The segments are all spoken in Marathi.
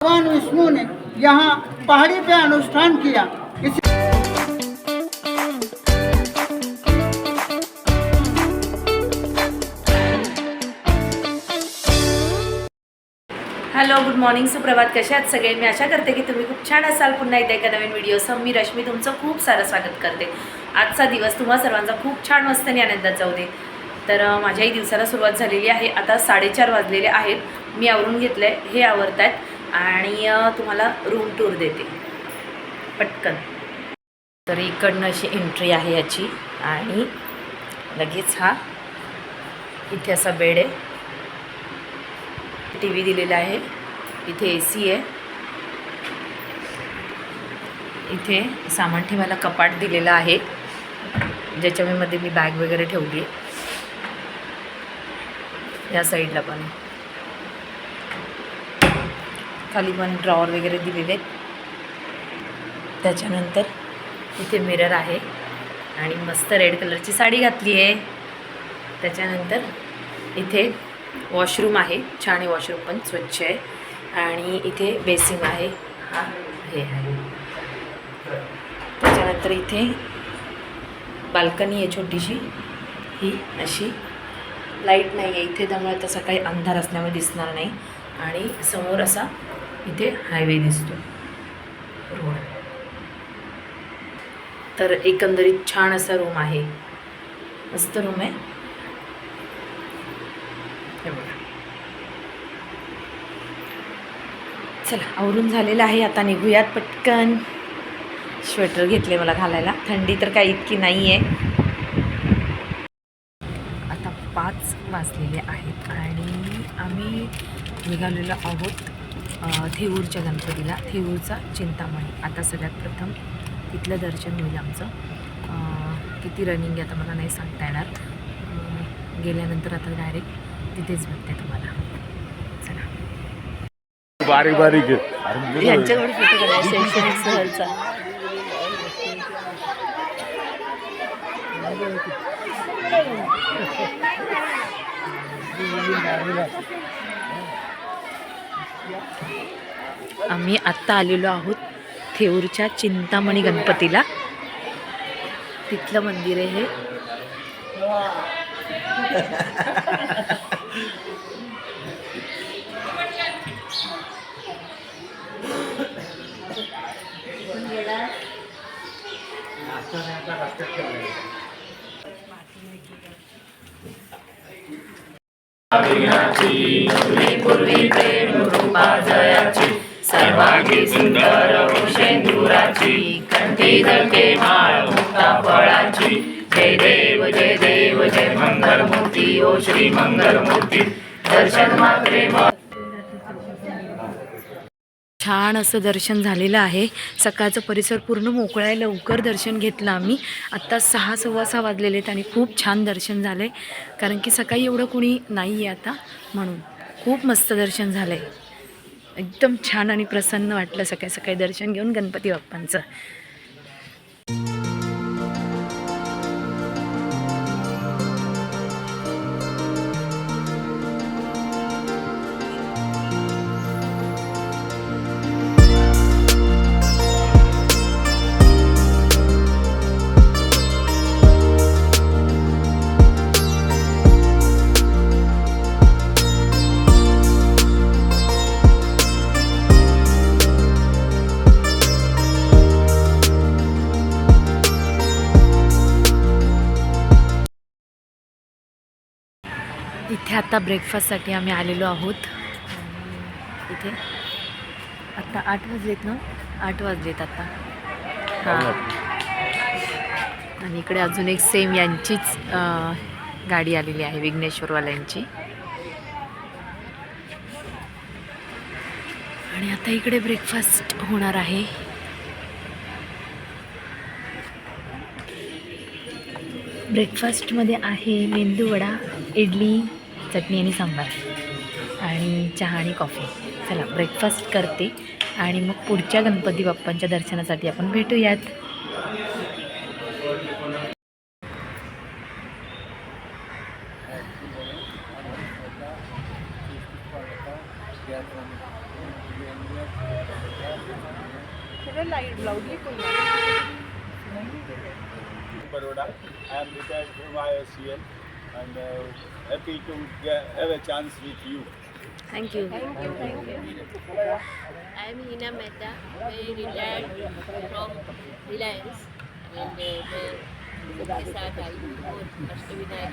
भगवान विष्णु ने यहाँ पहाड़ी पे अनुष्ठान किया। हॅलो गुड मॉर्निंग सुप्रभात. कशा आहात सगळे? मी आशा करते की तुम्ही खूप छान असाल. पुन्हा एकदा एका नवीन व्हिडिओसह मी रश्मी तुमचं खूप सारं स्वागत करते. आजचा दिवस तुम्हा सर्वांचा खूप छान मस्त आणि आनंदात जाऊ दे. तर माझ्याही दिवसाला सुरुवात झालेली आहे. आता साडेचार वाजलेले आहेत. मी आवरून घेतलं आहे हे आवरत आहेत आणि तुम्हाला रूम टूर देते. पटकन. तर इकडनं अशी एंट्री आहे याची आणि लगेच हा इथे असा बेड आहे. टी व्ही दिलेला आहे. इथे ए सी आहे. इथे सामान ठेवायला कपाट दिलेलं आहे. ज्याच्यामध्ये मी बॅग वगैरे ठेवली आहे. या साईडला पण. खाली पण ड्रॉवर वगैरे दिलेले आहेत. त्याच्यानंतर इथे मिरर आहे. आणि मस्त रेड कलरची साडी घातली आहे. त्याच्यानंतर इथे वॉशरूम आहे. छान आहे वॉशरूम पण स्वच्छ आहे. आणि इथे बेसिन आहे. हा हे आहे. त्याच्यानंतर इथे बाल्कनी आहे छोटीशी. ही अशी लाइट नाही आहे इथे त्यामुळे तसा काही अंधार असल्यामुळे दिसणार नाही. आणि समोर असा इथे हायवे दिसतो. रोड. तर एकंदरीत छान असा रूम आहे. मस्त रूम आहे. हे बघा. चला आवरून झालेलं आहे. आता निघूयात पटकन. स्वेटर घेतले मला घालायला. थंडी तर काही इतकी नाही आहे आता पाच वाजलेले आहेत आणि आम्ही निघालेलो आहोत थेऊरच्या गणपतीला थेऊरचा चिंतामणी. आता सगळ्यात प्रथम तिथलं दर्शन होईल आमचं. किती रनिंग आहे आता मला नाही सांगता येणार. गेल्यानंतर आता डायरेक्ट तिथेच भेटते तुम्हाला. चला. बारीक बारीक यांच्याकडे शैक्षणिक सहलचा आम्ही आत्ता आलेलो आहोत थेऊरच्या चिंतामणी गणपतीला. तिथलं मंदिर आहे हे. सर्वांगी सुंदर शेंदुराची कंठी धरके माळ मुक्ता फळाची जय देव जय देव जय मंगल मूर्ती ओ श्री मंगल मूर्ती दर्शन मात्रे छान असं दर्शन झालेलं आहे. सकाळचं परिसर पूर्ण मोकळा आहे. लवकर दर्शन घेतलं आम्ही. आत्ता सहा सव्वा सहा वाजलेले आहेत आणि खूप छान दर्शन झालं आहे कारण की सकाळी एवढं कुणी नाही आहे आता म्हणून. खूप मस्त दर्शन झालं आहे एकदम छान आणि प्रसन्न वाटलं सकाळी सकाळी दर्शन घेऊन गणपती बाप्पांचं. इथे आता ब्रेकफास्टसाठी आम्ही आलेलो आहोत. इथे. आत्ता आठ वाजलेत ना? आठ वाजलेत आता. हां. आणि इकडे अजून एक सेम यांचीच गाडी आलेली आहे विघ्नेश्वरवाल्यांची. आणि आता इकडे ब्रेकफास्ट होणार आहे. ब्रेकफास्टमध्ये आहे मेंदूवडा इडली चटणी आणि सांबार आणि चहा आणि कॉफी. चला ब्रेकफास्ट करते आणि मग पुढच्या गणपती बाप्पांच्या दर्शनासाठी आपण भेटूयात. chance with you. Thank you. Thank you. Thank you. I am Hina Mehta, I retired from Reliance and सबके साथ आई हूँ और अष्टविनायक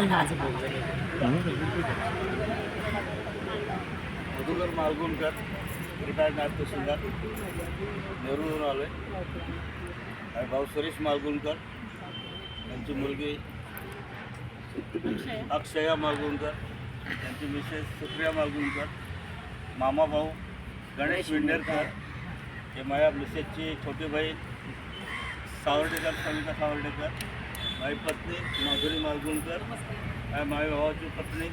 भी thank you Madhukar Malgunkar retired नाट्यशृंगार नेहरूवरून आलो आहे आणि भाऊ सुरेश मालगुणकर त्यांची मुलगी अक्षया मालगुणकर त्यांची मिसेस सुप्रिया मालगुणकर मामा भाऊ गणेश विंडेरकर हे माझ्या मिसेसची छोटी बहीण सावर्डेकर सविता सावर्डेकर माझी पत्नी माधुरी मालगुणकर माझ्या भावाची पत्नी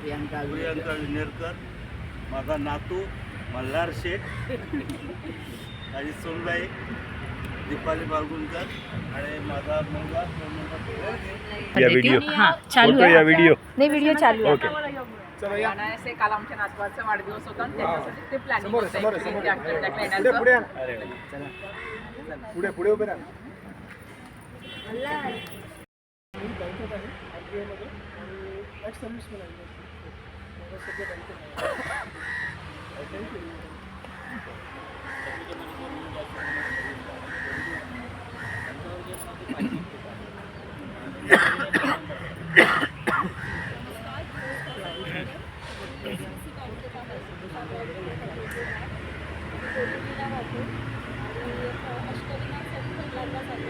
प्रियांका विनेरकर माझा नातू मल्हार शेठ आणि सोनबाई दीपाली बाळगुणकर आणि माझा मुलगा दोन नंबर या व्हिडिओ हा चालू आहे या व्हिडिओ नाही व्हिडिओ चालू आहे. ओके. काल आमच्या नातवाचा वाढदिवस होता आणि त्याच्यासाठी ते प्लॅनिंग होतं actually त्या activity ला येण्याचं. पुढे पुढे उभे राहा. हल्ला आहे मी आणि एक्स सर्व्हिसमॅन आहे माझा सध्या बँकेत आहे आणि अष्टविनायक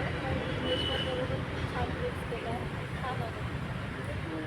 जातो.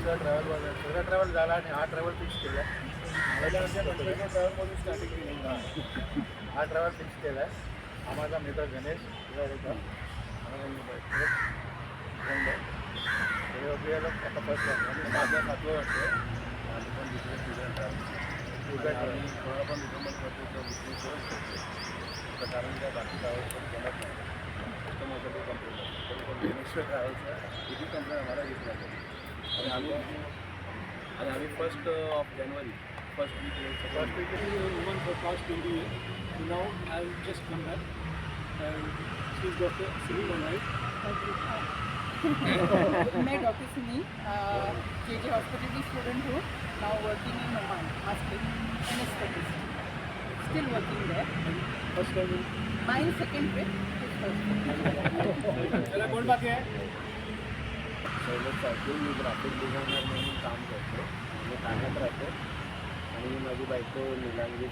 ट्रॅव्हल झाला आणि हा ट्रॅव्हल फिक्स केला ट्रॅव्हलमधून स्टार्टिंग केली हा ट्रॅव्हल फिक्स केला आहे हा. माझा मित्र गणेश शिवारेकर आता फर्स्ट आणि माझ्या सातवं वाटतं माझं पण दुसरं आणि पण रिकमेंड करतो तर कारण त्या बाकी ट्रॅव्हल्स पण जमत नाही कस्टमरसाठी कंप्लेंट तरी पण किती कंप्लेंट आम्हाला घेतल्या आणि आम्ही आणि आम्ही first of January first week first week woman for past twenty years now I just come back and she is doctor civil right मैं doctor Suni J J hospital की स्टूडेंट हूँ। Now working in Oman hospital anaesthetist still working there first time my second trip त्याला कोण बाकी आहे शैलेश सारखे मी ग्राफिक डिझायनर म्हणून काम करतो मी ठाण्यात राहतो आणि माझी बायको निलांगी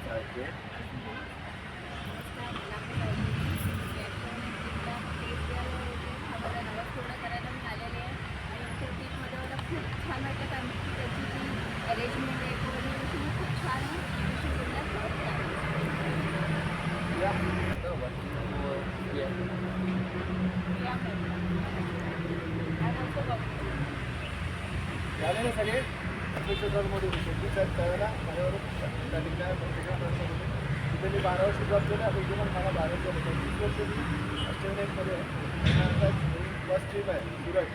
झाले ना सगळे मध्ये शेवटी त्यावेळेला माझ्यावर तिथे मी बारा वर्ष जॉब केलं. आता पण मला बारा वर्ष झाले वर्ष मी आहे फर्स्ट ट्रीप आहे. सुरत.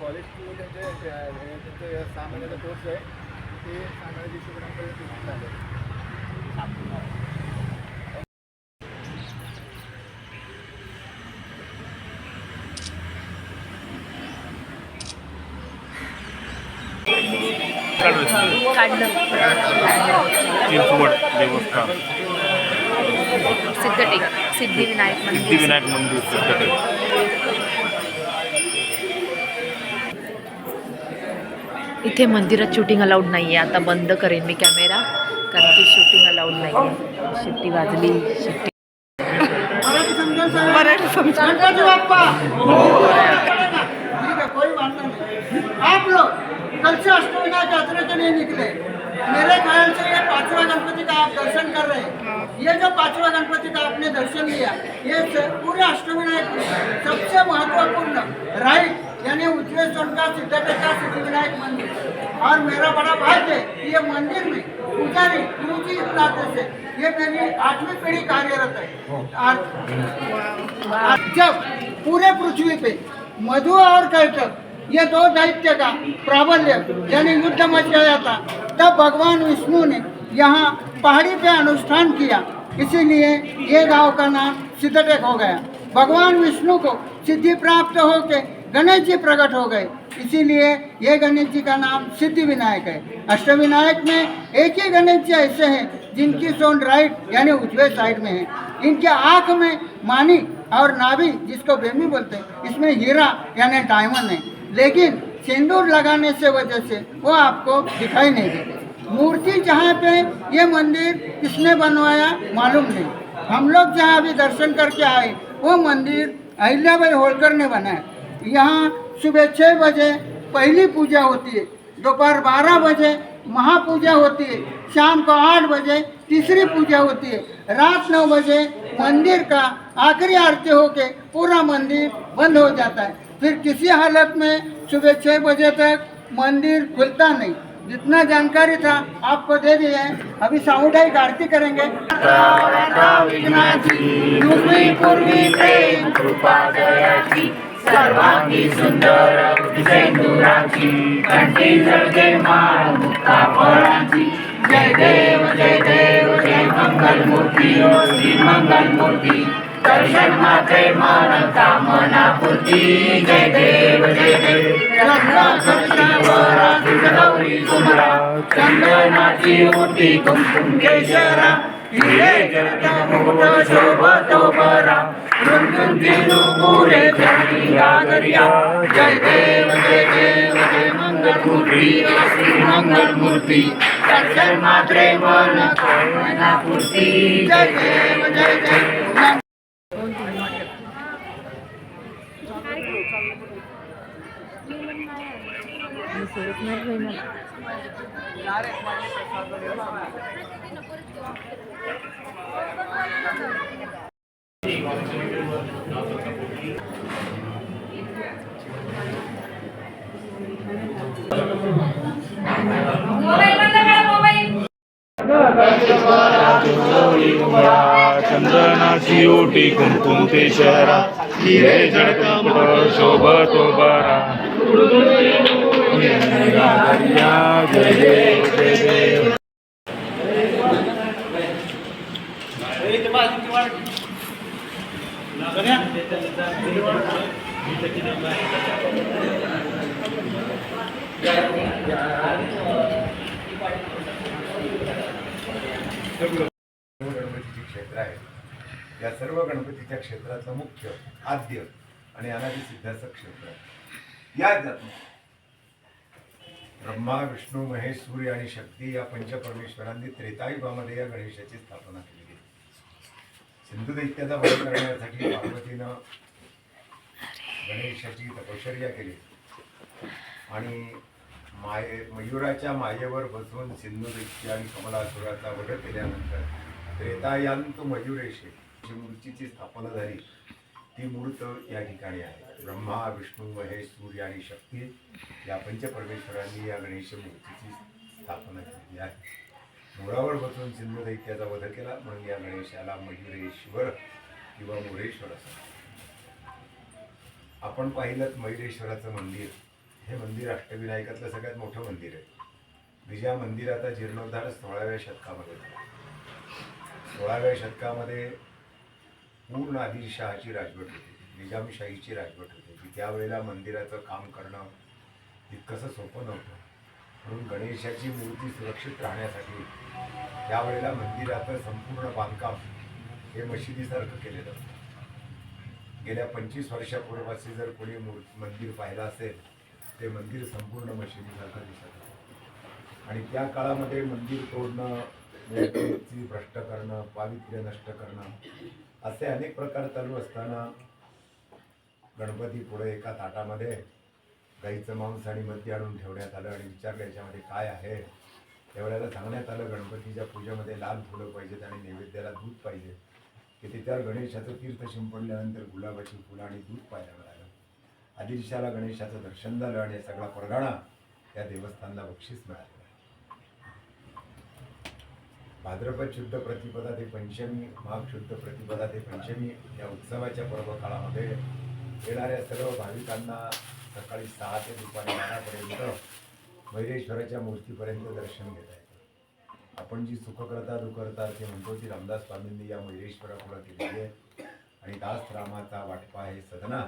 कॉलेज टू त्यांचे ते- त्यांचे सहा महिन्याचा कोर्स आहे. ते सहा महिन्याच्या हिशोबापर्यंत झाले चिंचवड देवस्थान. सिद्धटेक सिद्धिविनायक मंदिर. सिद्धिविनायक मंदिर सिद्धटेक. इथे मंदिरात शूटिंग अलाउड नाही आहे आता बंद करेन मी कॅमेरा कारण की शूटिंग अलाउड नाही आहे शिट्टी वाजली शिट्टी है आप लोग कल से अष्टविनायक यात्रा के लिए निकले मेरे ख्याल से ये पांचवा गणपति का आप दर्शन कर रहे हैं? ये जो पांचवा गणपति का आपने दर्शन लिया ये पूरे अष्टविनायक सबसे महत्त्वपूर्ण राइट यानी उजवे सोन का सिद्धटेक का सिद्धिविनायक मंदिर। और मेरा बड़ा भाग्य है ये मंदिर में पुजारी गुरु जी नाते से ये मेरी आठवीं पीढ़ी कार्यरत है। जब पूरे पृथ्वी पे मधु और कैटक ये दो दैत्य का प्राबल्य, यानी युद्ध मच गया था। तब भगवान विष्णु ने यहाँ पहाड़ी पे अनुष्ठान किया। इसीलिए ये गाँव का नाम सिद्धटेक हो गया। भगवान विष्णु को सिद्धि प्राप्त होके गणेश जी प्रकट हो गए। इसीलिए ये गणेश जी का नाम सिद्धि विनायक है। अष्टविनायक में एक ही गणेश जी ऐसे हैं, जिनकी सोन राइट, यानी उजवे साइड में है। इनके आँख में मानी और नाभि, जिसको बेमी बोलते हैं, इसमें हीरा, यानी डायमंड है। लेकिन सिंदूर लगाने से वजह से वो आपको दिखाई नहीं देते। मूर्ति जहाँ पे ये मंदिर किसने बनवाया मालूम नहीं। हम लोग जहाँ अभी दर्शन करके आए, वो मंदिर अहिल्याबाई होलकर ने बनाया। यहाँ सुबह छः बजे पहली पूजा होती है, दोपहर बारह बजे महापूजा होती है, शाम को आठ बजे तीसरी पूजा होती है। रात नौ बजे मंदिर का आखिरी आरती होके पूरा मंदिर बंद हो जाता है। फिर किसी हालत में सुबह छः बजे तक मंदिर खुलता नहीं। जितना जानकारी था आपको दे दिए हैं। अभी सामुदायिक आरती करेंगे। सर्वांगी सुंदर सेंदुराची कंठी जळके माळ मुक्ता फळाची जय देव जय देव जय मंगल मूर्ती श्री मंगल मूर्ती दर्शन मात्रे मन कामना पूर्ती जय देव जय देव गौरी कुमरा चंदनाची मूर्ती कुमकुम केशरा हिरे जळता मुकुट शोभतो बरा पुरे धरणी जय देव जय देव जय मंगल मूर्ती श्री मंगल मूर्ती दर्शन मात्रे मन कामना पूर्ती जय देव जय जय चंद्रनाची ओटी कुंकुम ते शहरा हिरे जळका शोभतो बारा. गणपतीची क्षेत्र आहे या सर्व गणपतीच्या क्षेत्राचं मुख्य आद्य आणि अनादी सिद्धाचं क्षेत्र. आहे या ब्रह्मा विष्णू महेश सूर्य आणि शक्ती या पंचपरमेश्वरांनी त्रेतायुगामध्ये या गणेशाची स्थापना केली सिंधू दैत्याचा वध करण्यासाठी पार्वतीनं गणेशाची तपश्चर्या केली. आणि माये मयुराच्या मायेवर बसून सिंधू दैत्य आणि कमलासुराचा वध केल्यानंतर त्रेतायांत मयुरेशे जी मूर्तीची स्थापना झाली ती मूर्त या ठिकाणी आहे. ब्रह्मा विष्णू महेश सूर्य आणि शक्ती या पंचपरमेश्वरांनी या गणेश मूर्तीची स्थापना केली आहे. मुळावर बसून सिंधू त्याचा वध केला म्हणून या गणेशाला मयुरेश्वर किंवा मुरेश्वर असं आपण पाहिलं मयुरेश्वराचं मंदिर. हे मंदिर अष्टविनायकातलं सगळ्यात मोठं मंदिर आहे. विजया मंदिराचा जीर्णोद्धार सोळाव्या शतकामध्ये झाला. सोळाव्या शतकामध्ये पूर्ण आदिलशहाची राजवट होती. निजामशाहीची राजवट होती. की त्यावेळेला मंदिराचं काम करणं तितकंसं सोपं नव्हतं म्हणून गणेशाची मूर्ती सुरक्षित राहण्यासाठी त्यावेळेला मंदिराचं संपूर्ण बांधकाम हे मशिदीसारखं केलेलं होतं. गेल्या पंचवीस वर्षापूर्वाचे जर कोणी मूर मंदिर पाहिलं असेल ते मंदिर संपूर्ण मशिदीसारखं दिसत होतं. आणि त्या काळामध्ये मंदिर तोडणं भ्रष्ट करणं पावित्र्य नष्ट करणं असे अनेक प्रकार चालू असताना गणपती पुढे एका ताटामध्ये गाईचं मांस आणि मद्य आणून ठेवण्यात आलं आणि विचारलं याच्यामध्ये काय आहे? तेवढ्याला सांगण्यात आलं गणपतीच्या पूजेमध्ये लाल फुलं पाहिजेत आणि नैवेद्याला दूध पाहिजे. की त्याच्यावर गणेशाचं तीर्थ शिंपडल्यानंतर गुलाबाची फुलं आणि दूध पाहायला मिळालं. आदिलशाला गणेशाचं दर्शन झालं आणि सगळा परगाणा या देवस्थानला बक्षीस मिळालं. भाद्रपद शुद्ध प्रतिपदा ते पंचमी माघ शुद्ध प्रतिपदा ते पंचमी या उत्सवाच्या पर्व काळामध्ये येणाऱ्या सर्व भाविकांना सकाळी सहा ते दुपारी बारापर्यंत मैरेश्वराच्या मूर्तीपर्यंत दर्शन घेता येतं. आपण जी सुखकर्ता दुखकर्ता ते म्हणतो ती रामदास स्वामींनी या मैरेश्वरापुढं केलेली आहे. आणि दास रामाचा वाटपा हे सदना.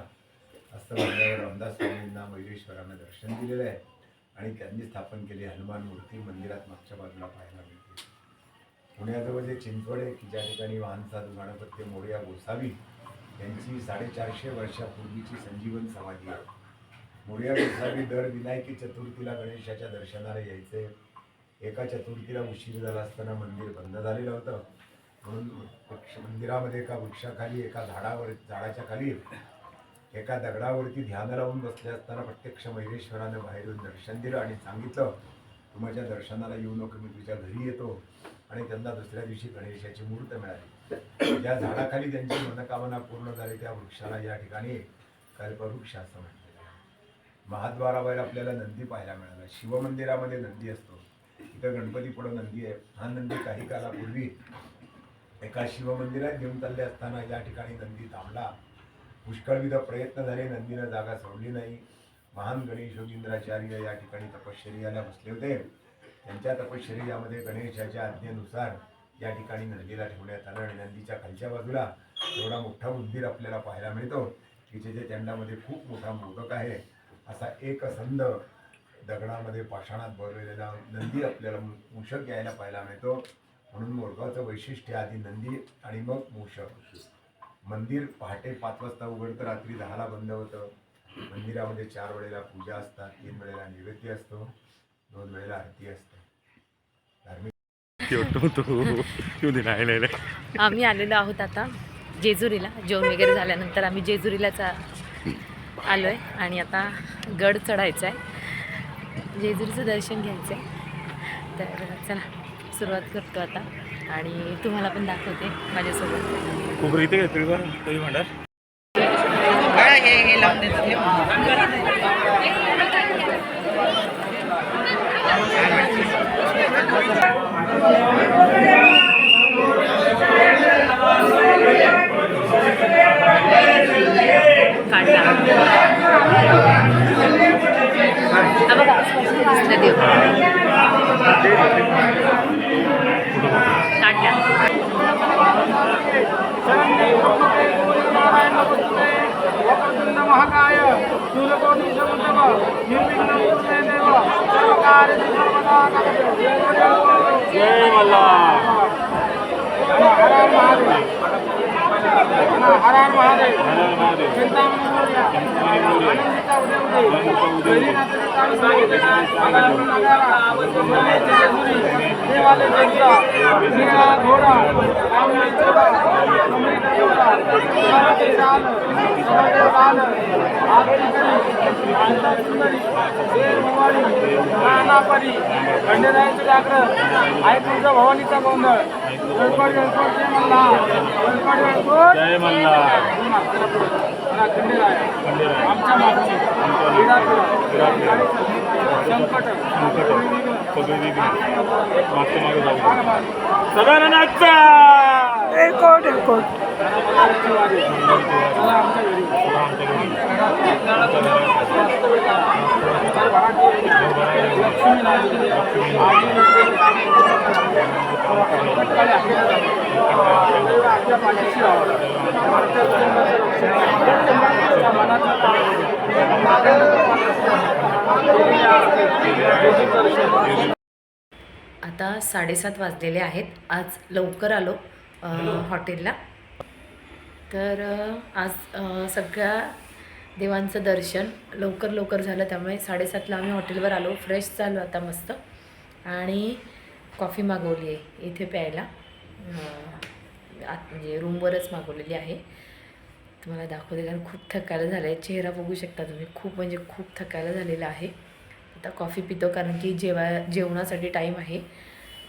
असं म्हणल्यावर रामदास स्वामींना मैरेश्वरानं दर्शन दिलेलं आहे. आणि त्यांनी स्थापन केली हनुमान मूर्ती मंदिरात मागच्या बाजूला पाहायला मिळते. पुण्याजवळ जे चिंचवड आहे की ज्या ठिकाणी वाहनसाधू गणपत्य मोरया गोसावी यांची साडेचारशे वर्षापूर्वीची संजीवन समाधी आहे. मोर्या गोसावी दर विनायकी चतुर्थीला गणेशाच्या दर्शनाला यायचे. एका चतुर्थीला उशीर झाला असताना मंदिर बंद झालेलं होतं. म्हणून वृक्ष मंदिरामध्ये एका वृक्षाखाली एका झाडावर झाडाच्या खाली एका दगडावरती ध्यान लावून बसले असताना प्रत्यक्ष मैरेश्वरानं बाहेरून दर्शन दिलं आणि सांगितलं तू माझ्या दर्शनाला येऊ नको मी तुझ्या घरी येतो. आणि त्यांना दुसऱ्या दिवशी गणेशाची मूर्त मिळाली. ज्या झाडाखाली त्यांची मनोकामना पूर्ण झाली. त्या वृक्षाला या ठिकाणी कल्पवृक्ष असं म्हटलेलं आहे महाद्वाराबाहेर आपल्याला नंदी पाहायला मिळाला. शिवमंदिरामध्ये नंदी असतो. इथं गणपती पुढं नंदी आहे. हा नंदी काही कालापूर्वी एका शिवमंदिरात घेऊन चालले असताना या ठिकाणी नंदी थांबला. पुष्कळविध प्रयत्न झाले. नंदीनं जागा सोडली नाही. महान गणेश योगिंद्राचार्य या ठिकाणी तपश्चर्याला बसले होते. त्यांच्या तपश्चर्यामध्ये गणेशाच्या आज्ञेनुसार या ठिकाणी नंदीला ठेवण्यात आलं आणि नंदीच्या खालच्या बाजूला एवढा मोठा उंदीर आपल्याला पाहायला मिळतो. की जे त्यांडामध्ये खूप मोठा मोदक आहे असा एक संद दगडामध्ये पाषाणात भरलेला नंदी आपल्याला मूषक यायला पाहायला मिळतो. म्हणून मोरगावचं वैशिष्ट्य आधी नंदी आणि मग मूषक मंदिर पहाटे पाच वाजता उघडतं रात्री दहाला बंद होतं. मंदिरामध्ये चार वेळेला पूजा असतात तीन वेळेला नैवेद्य असतो. दोन वेळेला आरती असते. धार्मिक. आम्ही आलेलो आहोत आता जेजुरीला. जेवण वगैरे झाल्यानंतर आम्ही जेजुरीलाच आलो आहे आणि आता गड चढायचा आहे जेजुरीचं दर्शन घ्यायचं आहे तर चला सुरुवात करतो आता. आणि तुम्हाला पण दाखवते माझ्यासोबत. खोबरं इथे घेतली का तरी भांडार काढला हा जय मल्हार खंडेरायचं जागरण आई तुझं भवानीचा गोंधळ. जय मल्हार गणपती गणपत जय मल्हार मला खंडेराय आमच्या मागची संकट सगळे वेगळे मागच्या मागे जाऊ सदानंदाचा एकोट एकोट चला आमच्या घरी आता साडेसात वाजलेले आहेत. आज लवकर आलो हॉटेलला. तर आज सगळ्या देवांचं दर्शन. लवकर लवकर झालं त्यामुळे साडेसातला आम्ही हॉटेलवर आलो. फ्रेश चालू आता मस्त. आणि कॉफी मागवली आहे इथे प्यायला. आत म्हणजे रूमवरच मागवलेली आहे. तुम्हाला दाखवते कारण खूप थकायला झालं आहे चेहरा बघू शकता तुम्ही. खूप म्हणजे खूप थकायला झालेला आहे. आता कॉफी पितो कारण की जेवा जेवणासाठी टाईम आहे.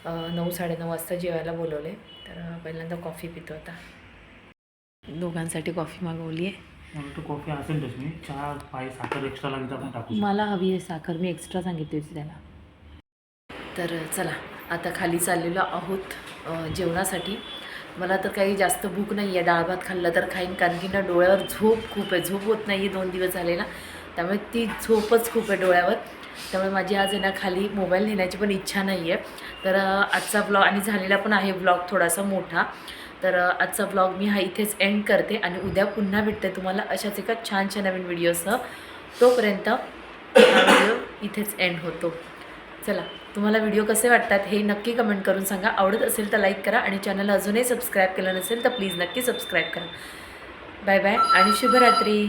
नऊ साडेनऊ वाजता जेवायला बोलवले तर पहिल्यांदा कॉफी पितो आता. दोघांसाठी कॉफी मागवली आहे. मला तो कॉफी असेल तशी. चहा पाय साखर एक्स्ट्रा लागेल तर आपण टाकू मला हवी आहे साखर मी एक्स्ट्रा सांगितली होती त्याला. तर चला आता खाली चाललेलो आहोत जेवणासाठी. मला तर काही जास्त भूक नाही आहे डाळ भात खाल्लं तर खाईन कारण की ना डोळ्यावर झोप खूप आहे. झोप होत नाही आहे दोन दिवस झाले ना त्यामुळे ती झोपच खूप आहे डोळ्यावर. त्यामुळे माझी आज आहे ना खाली मोबाईल नेण्याची पण इच्छा नाही आहे तर आजचा ब्लॉग आणि झालेला पण आहे ब्लॉग थोडासा मोठा. तर आजचा ब्लॉग मी हा इथेच एंड करते आणि उद्या पुन्हा भेटते तुम्हाला अशाच एका छानशा नवीन व्हिडिओसह तोपर्यंत हा व्हिडिओ इथेच एंड होतो. चला तुम्हाला व्हिडिओ कसे वाटतात हे नक्की कमेंट करून सांगा. आवडत असेल तर लाईक करा आणि चॅनल अजूनही सबस्क्राईब केलं नसेल तर प्लीज नक्की सबस्क्राईब करा. बाय बाय आणि शुभरात्री.